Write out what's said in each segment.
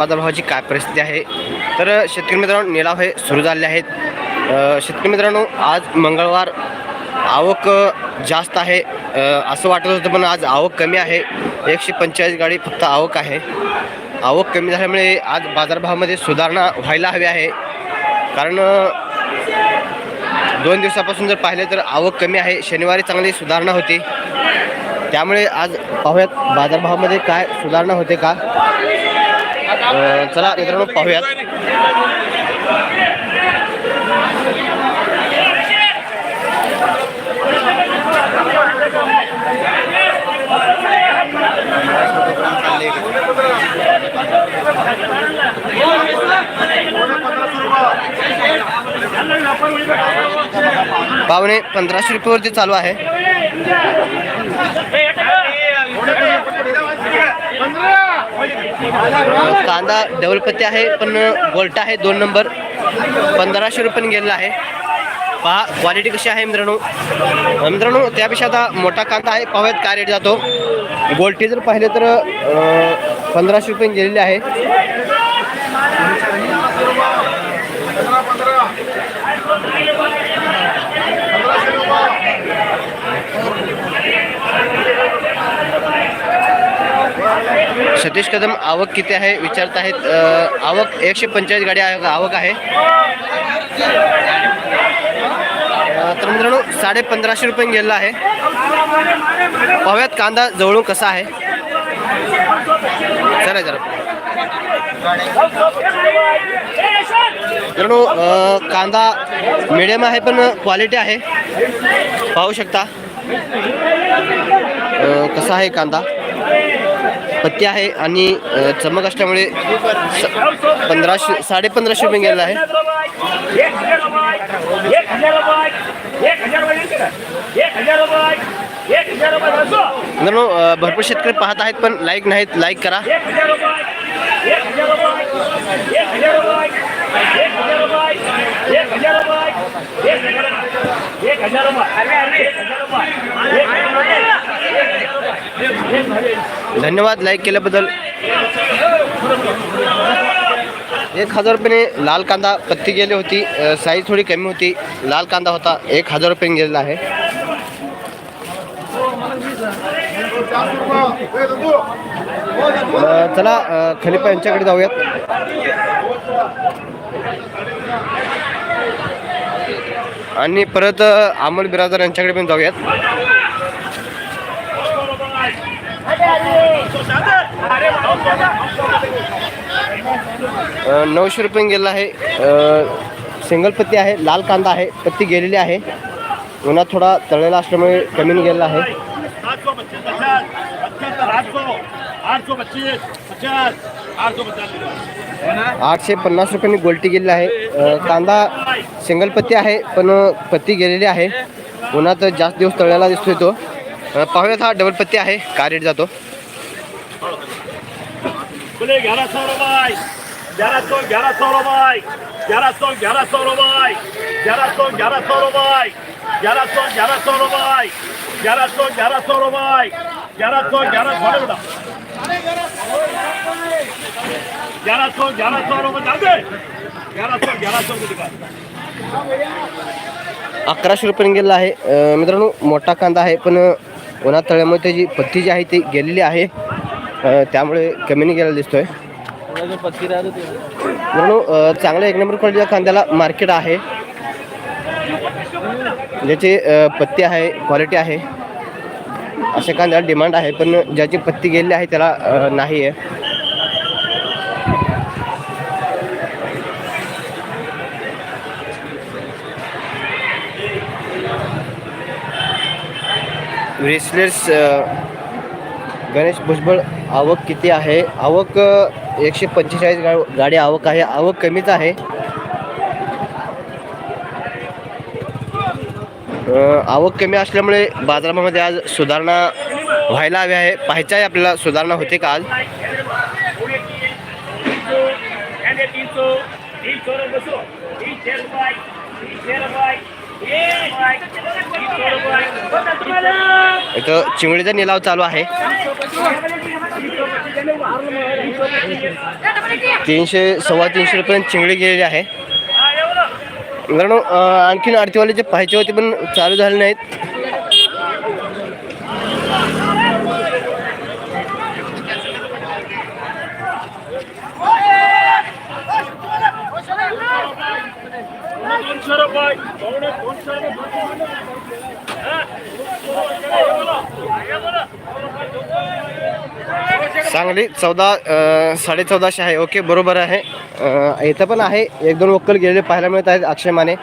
बाजारभावाची काय परिस्थिती आहे? तर शेतकरी मित्रांनो निलाव हे सुरू झालेले आहेत. शेतकरी मित्रांनो आज मंगळवार आवक जास्त आहे. असं वाटत होतं पण आज आवक कमी आहे. एकशे पंचेचाळीस गाडी फक्त आवक आहे. आवक कमी झाल्यामुळे आज बाजारभावामध्ये सुधारणा व्हायला हवी आहे. कारण दोन दिवसापासून जर पाहिले तर आवक कमी आहे. शनिवारी चांगली सुधारणा होती. त्यामुळे आज पाहूयात बाजारभावामध्ये काय सुधारणा होते का? चला मित्रांनो पाहूयात पावणे पंधराशे रुपयेवरती चालू आहे कांदा डबलपत्ती आहे पण गोल्टा आहे दोन नंबर. पंधराशे रुपये गेलेला आहे. पहा क्वालिटी कशी आहे मित्रांनो. मित्रांनो त्यापेक्षा आता मोठा कांदा आहे. पाहूयात काय रेट जातो. गोल्टी जर पाहिले तर पंधराशे रुपये गेलेली आहे. सतीश कदम आवक किती आहे विचारत आहेत आवक एकशे पंचेचाळीस गाडी आहे- आवक आहे. तर मित्रांनो साडे पंधराशे रुपये गेलेला आहे. पाहूयात कांदा जवळून कसा आहे. चला जरा. मित्रांनो कांदा मिडियम आहे पण क्वालिटी आहे. पाहू शकता. कसा आहे कांदा? पत्ती आहे आणि चमक असल्यामुळे स- पंधराशे साडे पंधराशे रुपये गेलेला आहे. मित्रांनो भरपूर शेतकरी पाहत आहेत पण लाईक नाहीत लाईक करा. एक हजार रुपये एक हजार रुपये एक हजार एक हजार रुपये एक हजार रुपये धन्यवाद लाईक केल्याबद्दल. एक हजार रुपयाने लाल कांदा पत्ती गेली होती. साईज थोडी कमी होती. लाल कांदा होता. एक हजार रुपयाने गेलेला आहे. चला खलिपा यांच्याकडे जाऊयात. आणि परत अमोल बिराजदार यांच्याकडे पण जाऊयात. नऊशे रुपये गेलेला आहे. सिंगल पत्ती आहे लाल कांदा आहे पत्ती गेलेली आहे. उन्हात थोडा तळलेला असल्यामुळे कमी गेलेला आहे. आठ सौ पच्चीस पचास आठ सौ पचास. आठशे पन्नास रुपयांनी गोल्टी गेलेली आहे. कांदा सिंगल पत्ती आहे पण पत्ती गेलेली आहे. उन्हात जास्त दिवस तळलेला दिसतोय तो. अ, पाहूयात हा डबल पत्ती आहे का रेट जातो? बोले ग्यारह सौ रुपये ग्यारह सौ रुपये ग्यारह ग्यारह सौ ग्यारह सौ रुपये अकराशे रुपयाने गेलेला आहे. मित्रांनो मोठा कांदा आहे पण उन्हा तळ्यामुळे त्याची पत्ती जी आहे ती गेलेली आहे. त्यामुळे कमीने गेलेला दिसतोय. मित्रांनो चांगल्या एक नंबर क्वालिटीच्या कांद्याला मार्केट आहे. ज्याची पत्ती आहे क्वालिटी आहे. अशा कांद्याला डिमांड आहे पण ज्याची पत्ती गेलेली आहे त्याला नाही आहे ब्रेसलेट्स गणेश भुजबळ आवक किती आहे? आवक एकशे पंचेचाळीस गा गाडी आवक आहे. आवक कमीच आहे. आवक कमी असल्यामुळे बाजारामध्ये आज सुधारणा व्हायला हवी आहे. पाहायचं आहे आपल्याला सुधारणा होते का आज? इथं चिंगळीचा निलाव चालू आहे. तीनशे सव्वा तीनशे रुपये चिंगडी गेलेली आहे. कारण आणखीन आरतीवाले जे पाहिजे होते पण चालू झाले नाहीत दोनशे रुपये पावणे दोनशे रुपये सांगली चौदा साडेचौदाशे साडे चौदाशे आहे. ओके बरोबर आहे. इथं पण आहे. एक दोन वक्कल गेलेले पाहायला मिळत आहेत अक्षय माने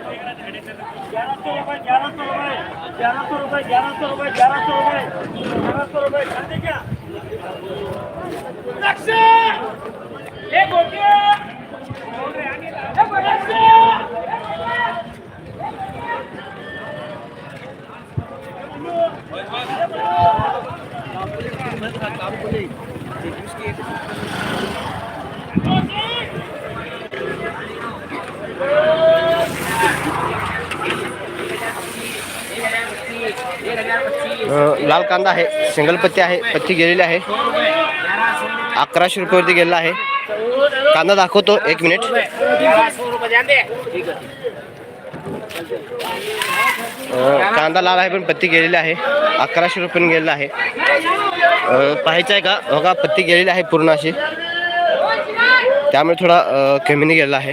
ग्यारह सौ रुपये ग्यारह सौ रुपये ग्यारह सौ रुपये ग्यारह सौ रुपये ग्यारह सौ रुपये ग्यारह सौ रुपये खाते क्या लक्ष्य एक हो गया एक लक्ष्य अं, लाल कांदा आहे. सिंगल पत्ती आहे. पत्ती गेलेली आहे. अकराशे रुपयावरती गेलेला आहे. कांदा दाखवतो. एक मिनिट. कांदा लाल आहे पण पत्ती गेलेली आहे. अकराशे रुपये गेलेला आहे. पाहायचं आहे का? बघा पत्ती गेलेली आहे पूर्ण अशी. त्यामुळे थोडा कमीने गेलेला आहे.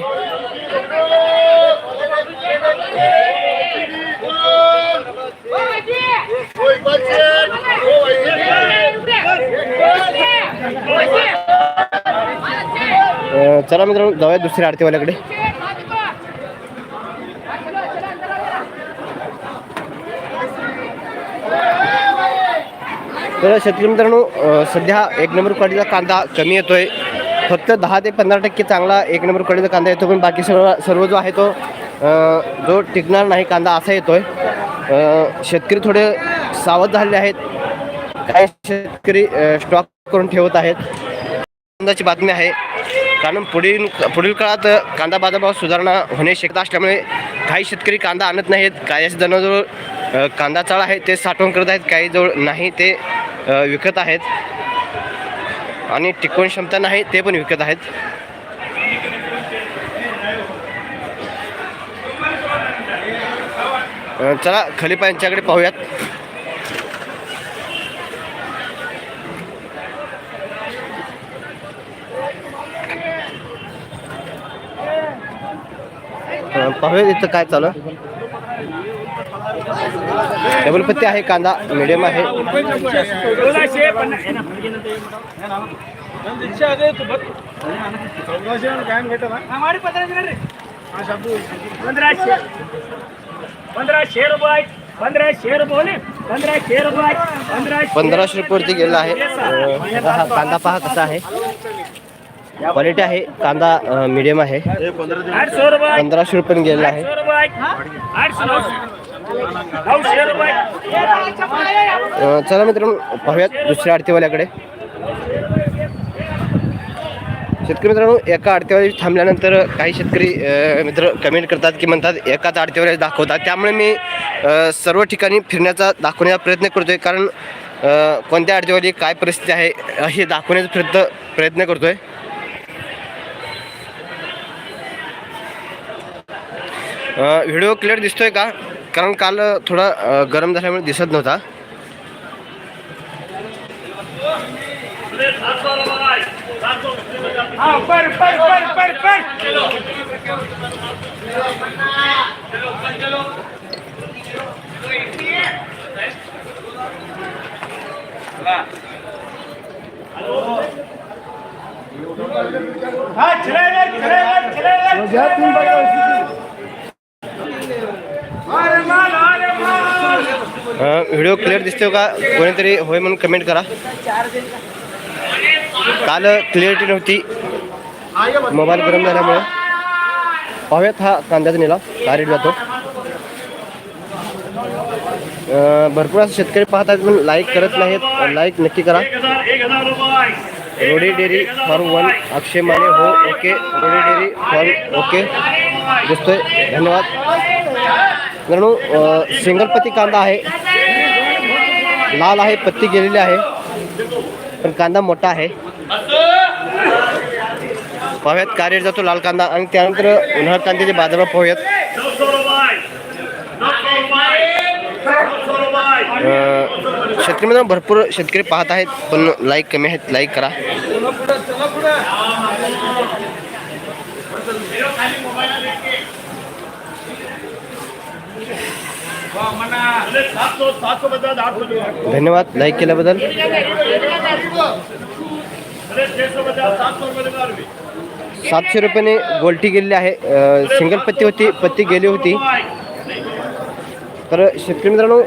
चला मित्रांनो जाऊया दुसऱ्या आरतीवाल्याकडे. तर शेतकरी मित्रांनो सध्या एक नंबर क्वालिटीचा कांदा कमी येतोय. फक्त दहा ते पंधरा टक्के चांगला एक नंबर क्वालिटीचा कांदा येतो पण बाकी सर्व सर्व जो आहे तो जो टिकणार नाही कांदा असा येतोय. शेतकरी थोडे सावध झालेले आहेत. काही शेतकरी स्टॉक करून ठेवत आहेत. आनंदाची बातमी आहे. कारण पुढील पुढील काळात कांदा बाजारभाव सुधारणा होणे शक्यता असल्यामुळे काही शेतकरी कांदा आणत नाहीत. काही जणांजवळ कांदा चाळ आहे ते साठवण करत आहेत. काही जवळ नाही ते विकत आहेत. आणि टिकवण क्षमता नाही ते पण विकत आहेत. चला खलिपा यांच्याकडे पाहूयात. अ, पाहूयात इथं काय चालू आहे. डबल पत्ती आहे कांदा मिडियम आहे. पंधराशे. पंधराशे रुपये पंधराशे रुपये पंधराशे पंधराशे गेला आहे. कांदा पहा कसा आहे. क्वालिटी आहे कांदा मिडियम आहे. रुपये. पंधराशे रुपयाने गेलेला आहे. रुपये. रुपये. चला मित्रांनो पाहूयात दुसऱ्या आरतीवाल्याकडे शेतकरी मित्रांनो एका आरतीवाली थांबल्यानंतर काही शेतकरी अ, मित्र कमेंट करतात की म्हणतात एकाच आरतीवाली दाखवतात. त्यामुळे मी सर्व ठिकाणी फिरण्याचा दाखवण्याचा प्रयत्न करतोय. कारण अ, कोणत्या आरतीवाली काय परिस्थिती आहे हे दाखवण्याचा प्रयत्न प्रयत्न करतोय. व्हिडिओ क्लिअर दिसतोय का? कारण काल थोडा गरम झाल्यामुळे दिसत नव्हता. हाँ व्हिडिओ क्लिअर दिसतो का? कोणीतरी होय म्हणून कमेंट करा. काल क्लिअरिटी नव्हती मोबाईल गरम झाल्यामुळे. पाहूयात हा कांद्याचा नेला काय रेट जातो. भरपूर असं शेतकरी पाहत आहेत पण लाईक करत नाहीत. लाईक नक्की करा. Rodi dairy farm one Akshay Mane हो okay Rodi dairy four okay दिसतोय. धन्यवाद. मित्रांनो अ, कांदा आहे. लाल आहे पत्ती गेलेली आहे. पण कांदा मोठा आहे. पाहूयात कार्य जातो लाल कांदा आणि त्यानंतर उन्हाळ कांद्याचे बाजारभाव पाहूयात. शेतकरी मित्रांनो भरपूर शेतकरी पाहत आहेत पण लाईक कमी आहेत लाईक करा अरे सात सौ सात सौ पचास आठ सौ अरे धन्यवाद. लाईक केल्याबद्दल. सातशे रुपयाने गोल्टी गेलेली आहे. सिंगल पत्ती होती पत्ती गेली होती. तर शेतकरी मित्रांनो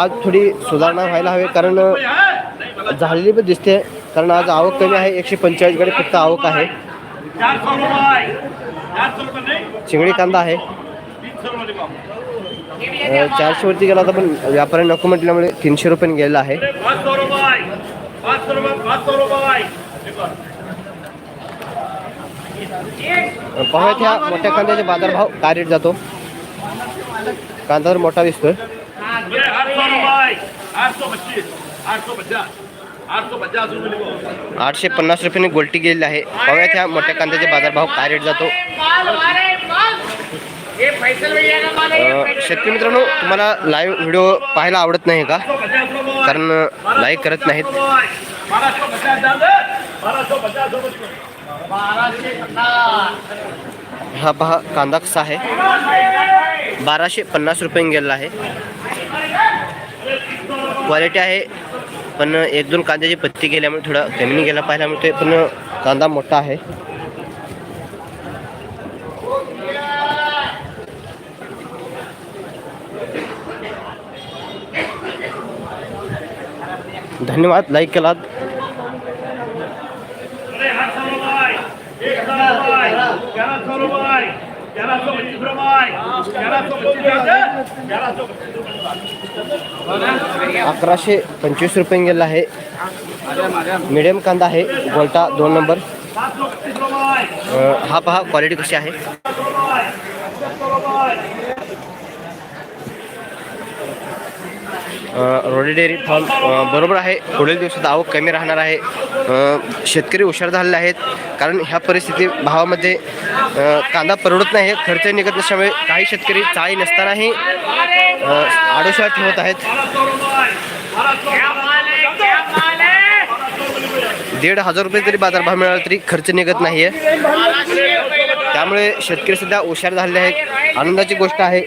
आज थोडी सुधारणा व्हायला हवी कारण झालेली पण दिसते. कारण आज आवक कमी आहे. एकशे पंचेचाळीसकडे फक्त आवक आहे. चिंगडी कांदा आहे. चारशेवरती गेला होता पण व्यापारी नको म्हटल्यामुळे तीनशे रुपयाने गेलेला आहे. अरे पाहूयात ह्या मोठ्या कांद्याचे बाजारभाव काय रेट जातो? कांदा तर मोठा दिसतोय. आठशे पन्नास रुपयाने गोल्टी गेलेली आहे. पाहूयात ह्या मोठ्या कांद्याचे बाजारभाव काय रेट जातो? शेतकरी मित्रांनो तुम्हाला लाईव्ह व्हिडिओ पाहायला आवडत नाही का? कारण लाईक करत नाहीत. हा पहा कांदा कसा आहे? बाराशे पन्नास रुपये गेलेला आहे. क्वालिटी आहे पण एक दोन कांद्याची पत्ती गेल्यामुळे थोडा कमी गेला पाहायला मिळतोय पण कांदा मोठा आहे धन्यवाद लाईक केलात अरे आठ सौ रुपये एक हजार रुपये ग्यारह सौ रुपये ग्यारह सौ पच्चीस रुपये ग्यारह सौ पच्चीस डाल दे ग्यारह धन्यवाद लाईक केलात. अकराशे पंचवीस रुपये गेला आहे. मिडियम कांदा आहे गोलटा दोन नंबर हा पहा क्वालिटी कशी आहे रुपये सत्तर रुपये अ, रोडी डेअरी फार्म बरोबर आहे. पुढील दिवसात आवक कमी राहणार आहे. शेतकरी हुशार झालेले आहेत. कारण ह्या परिस्थिती भावामध्ये कांदा परवडत नाही. खर्च निघत नसल्यामुळे काही शेतकरी चाळी नसतानाही आडोशा ठेवत आहेत. दीड हजार रुपये जरी बाजारभाव मिळाला तरी खर्च निघत नाही आहे त्यामुळे शेतकरी सुद्धा हुशार झालेले आहेत. आनंदाची गोष्ट आहे.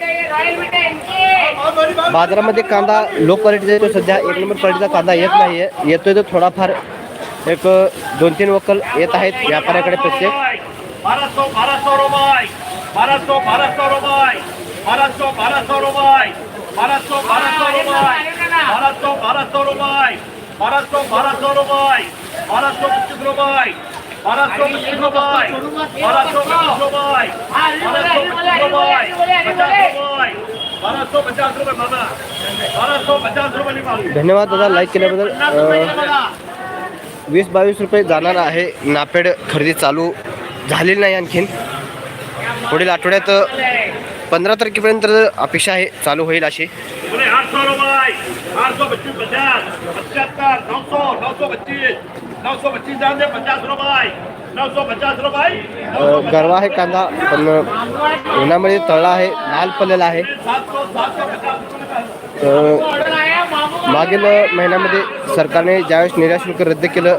बाजारामध्ये कांदा लो क्वालिटीचा येतो. सध्या एक नंबर क्वालिटीचा कांदा येत नाही आहे येतोय तो थोडाफार एक दोन तीन वकल येत आहेत व्यापाऱ्याकडे प्रत्येक. धन्यवाद दादा लाईक केल्याबद्दल. वीस बावीस रुपये जाणार आहे. नापेड खरेदी चालू झालेली नाही आणखीन. पुढील आठवड्यात पंधरा तारखेपर्यंत अपेक्षा आहे चालू होईल अशी. आठ सौ पच्चीस पचास पचहत्तर नौ सौ नौ सौ पच्चीस नौ सौ पच्चीस डाल दे पचास रुपये. गरवा आहे कांदा पण उन्हामध्ये तळा आहे लाल पडलेला आहे. मागील महिन्यामध्ये सरकारने ज्यावेळेस निराशुल्क रद्द केलं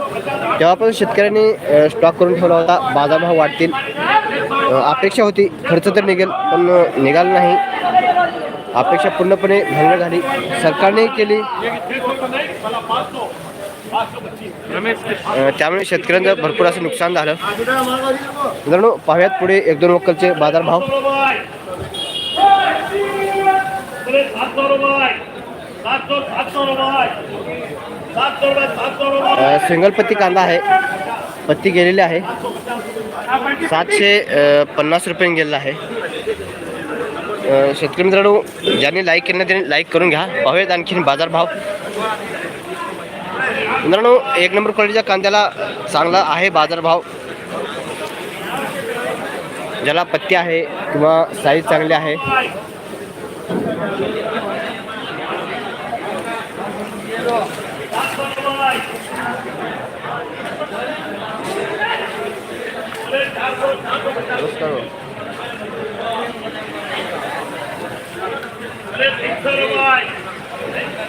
तेव्हापासून शेतकऱ्यांनी स्टॉक करून ठेवला होता बाजारभाव वाढतील. अपेक्षा होती खर्च तर निघेल पण निघाला नाही. अपेक्षा पूर्णपणे भंग झाली. सरकारने केली. त्यामुळे शेतकऱ्यांचं भरपूर असं नुकसान झालं. मित्रांनो पाहूयात पुढे एक दोन वक्कलचे बाजारभाव. बोले सिंगल पत्ती कांदा आहे. पत्ती गेलेली आहे. सातशे पन्नास रुपये गेलेला आहे. शेतकरी मित्रांनो ज्यांनी लाईक केलं त्यांनी लाईक करून घ्या. पाहूयात आणखीन बाजारभाव. मित्रांनो एक नंबर क्वालिटीच्या कांद्याला चांगला आहे बाजारभाव. ज्याला पत्ती आहे किंवा साईज चांगली आहे.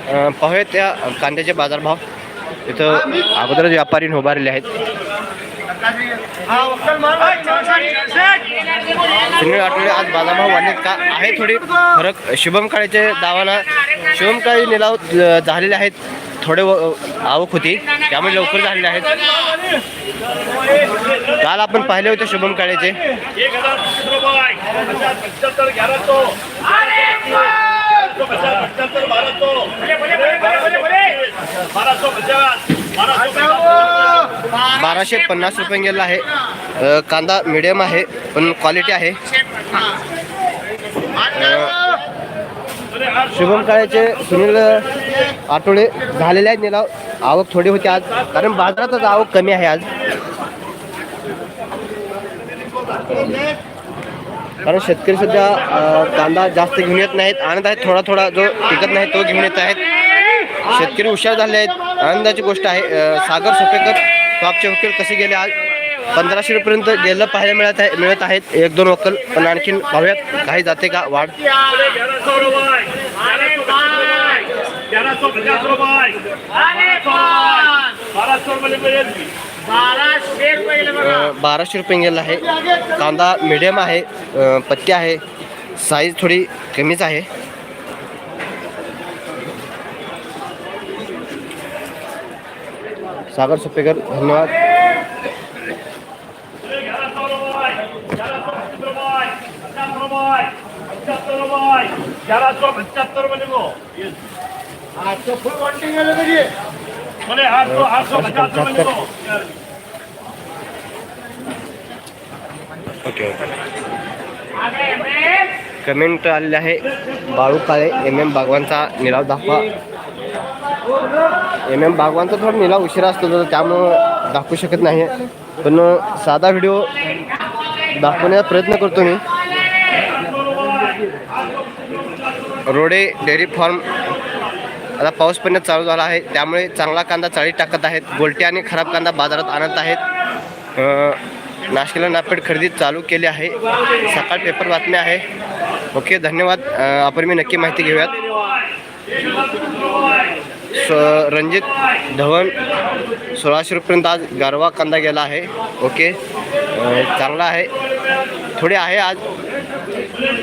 हो. पाहूया त्या कांद्याचे बाजारभाव. इथं अगोदरच व्यापारी उभारलेले आहेत. सुनील आठवडे आज बाजारभाव वाढले का? आहे थोडी फरक. शुभम काळेचे दावाला शुभम काळे निलाव झालेले आहेत. थोडे व- आवक होती. त्यामुळे लवकर झालेले आहेत. काल आपण पाहिले होते शुभम काळेचे. बाराशे पन्नास रुपये गेला आहे. कांदा मिडियम आहे पण क्वालिटी आहे. शुभम काळेचे सुनील आठवडे झालेले आहेत निलाव. आवक थोडी होती आज कारण बाजारातच आवक कमी आहे आज. कारण शेतकरी सध्या कांदा जास्त घेऊन येत नाहीत. आणत आहेत थोडा थोडा जो टिकत नाही तो घेऊन येत आहेत. शेतकरी हुशार झाले आहेत. आनंदाची गोष्ट आहे. सागर सोपेकर टॉपचे वकील कसे गेले आज? पंधराशे रुपयेपर्यंत गेलं पाहायला मिळत आहे मिळत आहेत. एक दोन वकल पण आणखीन पाहूयात काही जाते का वाढ? रुपये बाराशे रुपये गेला आहे. कांदा मिडियम आहे पत्ती आहे. साईज थोडी कमीच आहे सागर सुपेकर धन्यवाद ग्यारह सौ रुपये ग्यारह सौ पच्चीस रुपये पचास रुपये पचहत्तर रुपये ग्यारह सौ पचहत्तर रुपये लिखो बोले आठ सौ आठ सौ पचास रुपये लिखो ओके कमेंट आलेले आहे बाळू काळे एम एम बागवानचा निलाव दाखवा. एम एम बागवानचा थोडा निला उशिरा असतो तर त्यामुळं दाखवू शकत नाही. पण साधा व्हिडिओ दाखवण्याचा प्रयत्न करतो मी. रोडे डेअरी फार्म आता पाऊस पण चालू झाला आहे. त्यामुळे चांगला कांदा चाळीत टाकत आहेत. गोलटे आणि खराब कांदा बाजारात आणत आहेत. नाशिकला नापेड खरेदी चालू केली आहे. सकाळ पेपर बातम्या आहे. ओके धन्यवाद. आपण मी नक्की माहिती घेऊयात. स रणजित धवन सोळाशे रुपयेपर्यंत आज गारवा कांदा गेला आहे. ओके. चांगला आहे. थोडे आहे आज.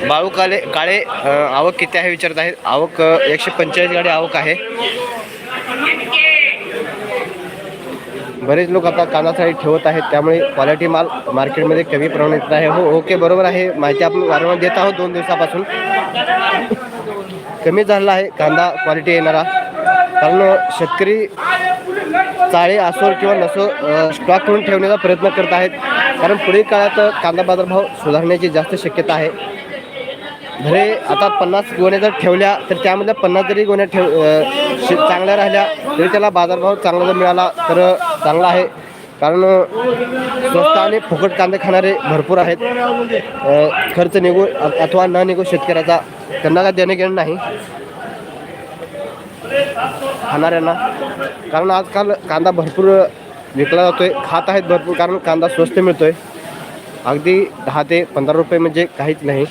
बाळू काळे काळे आवक किती आहे विचारत आहेत. आवक एकशे पंचेचाळीस गाडी आवक आहे. बरेच लोक आता कांदासाठी ठेवत आहेत. त्यामुळे क्वालिटी माल मार्केटमध्ये कमी प्रमाणात येत आहे. हो ओके बरोबर आहे. माहिती आपण वारंवार देत आहोत दोन दिवसापासून. कमी झालेला आहे कांदा क्वालिटी येणारा. कारण शेतकरी चाळे असोर किंवा नसो स्टॉक करून ठेवण्याचा प्रयत्न करत आहेत. कारण पुढील काळात कांदा बाजारभाव सुधारण्याची जास्त शक्यता आहे. भले आता पन्नास गोण्या जर ठेवल्या तर त्यामध्ये पन्नास जरी गोण्या ठेव चांगल्या राहिल्या तरी त्याला बाजारभाव चांगला जर मिळाला तर चांगला आहे. कारण स्वस्त आणि फुकट कांदे खाणारे भरपूर आहेत. खर्च निघू अथवा न निघू शेतकऱ्याचा त्यांना काय देणं घेणं नाही. खाणाऱ्यांना. कारण आजकाल कांदा भरपूर विकला जातोय खात आहेत भरपूर कारण कांदा स्वस्त मिळतोय. अगदी दहा ते पंधरा रुपये म्हणजे काहीच नाही.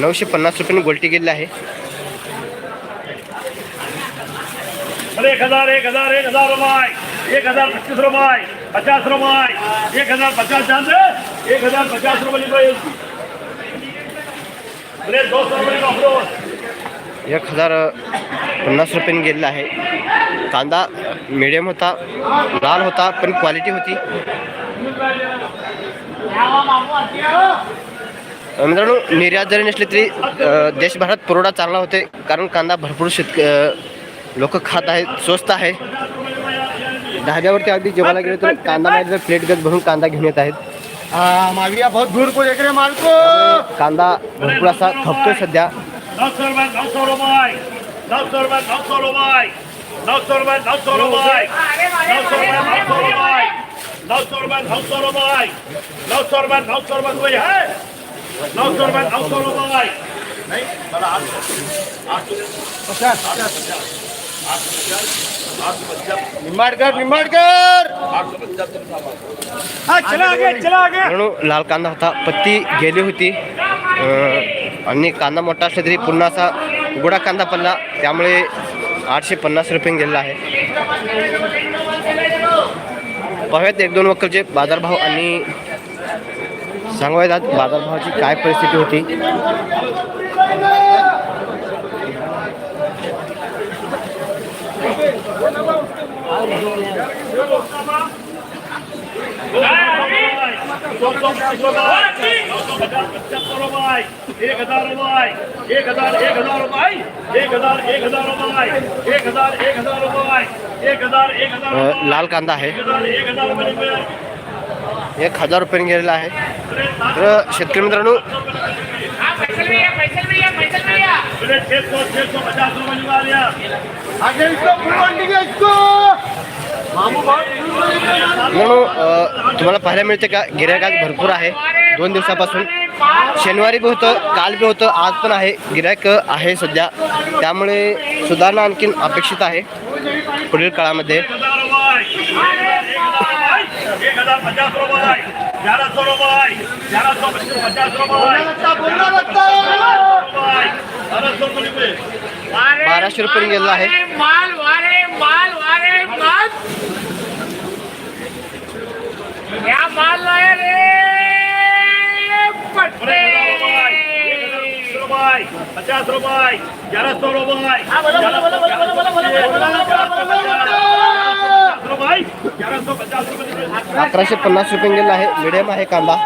नऊशे पन्नास रुपयाने गोल्टी गेलेली आहे. एक हजार एक हजार एक हजार रुपये. एक हजार पस्तीस रुपये. पचास रुपये. एक हजार पचास एक हजार पचास रुपये लिखो ये बोले दो सौ रुपये का अफरोज एक हजार पन्नास रुपयाने गेलेला आहे. कांदा मिडियम होता लाल होता पण क्वालिटी होती. मित्रांनो निर्यात जरी नसली तरी देशभरात पुरवठा चांगला होते कारण कांदा भरपूर शेतक लोक खात आहेत स्वस्त आहे. ढाब्यावरती अगदी जेवायला गेलो तर कांदा माहिती प्लेट गज भरून कांदा घेऊन येत आहेत. मागल्या बहुत दूर को देख रे मालको कांदा भरपूर असा खपतो सध्या नाही निंबाडकर निंबाडकर! लाल कांदा होता पत्ती गेली होती. आणि कांदा मोठा असला तरी पुन्हा असा गोडा कांदा पडला. त्यामुळे आठशे पन्नास रुपये गेलेला आहे. पाहूयात एक दोन वक्कलचे बाजारभाव आणि सांगूयात बाजारभावाची काय परिस्थिती होती. एक हजार रुपये एक हजार एक हजार रुपये एक हजार एक हजार रुपये एक हजार एक हजार रुपये एक हजार एक हजार अं, रुपये लाल कांदा आहे. एक हजार रुपये एक हजार रुपयाने गेलेला आहे. तर शेतकरी मित्रांनो छह तुम्हाला पाहायला मिळते का? गिरायक आज भरपूर आहे. दोन दिवसापासून शनिवारी बी होतं काल बी होतं आज पण आहे. गिरायक आहे सध्या. त्यामुळे सुधारणा आणखीन अपेक्षित आहे पुढील काळामध्ये. बाराशे रुपये गेलेला आहे. या पचास रुपये ग्यारह सौ रुपये अकराशे पन्नास रुपये गेला आहे. मिडियम आहे कांदा.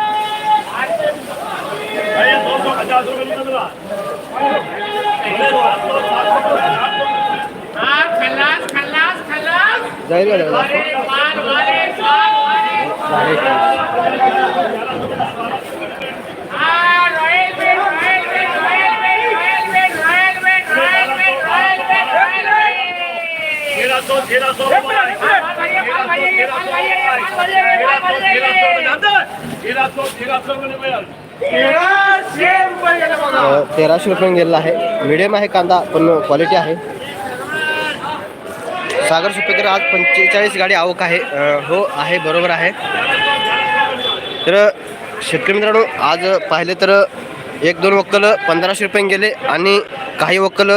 जाईल का तेराशे रुपये गेलेला आहे मिडियम आहे कांदा पण क्वालिटी आहे सागर सुपेकर आज पंचेचाळीस गाडी आवक आहे. हो आहे बरोबर आहे. तर शेतकरी मित्रांनो आज पाहिले तर एक दोन वक्कल पंधराशे रुपये गेले आणि काही वक्कल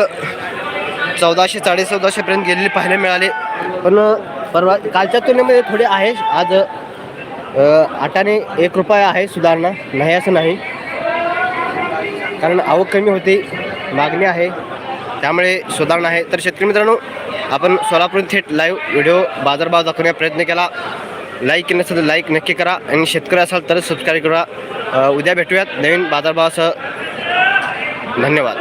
चौदाशे साडे चौदाशेपर्यंत गेलेले पाहायला मिळाले. पण परवा कालच्या तुलनेमध्ये थोडे आहे. आज आठाने एक रुपया आहे सुधारणा. नाही असं नाही. कारण आवक कमी होती. मागणी आहे. त्यामुळे सुधारणा आहे. तर शेतकरी मित्रांनो आपण सोलापूर थेट लाईव्ह व्हिडिओ बाजारभाव दाखवण्याचा प्रयत्न केला. लाईक नसेल तर लाईक नक्की करा. आणि शेतकरी असाल तरच सबस्क्राईब करा. उद्या भेटूयात नवीन बाजारभावासह. धन्यवाद.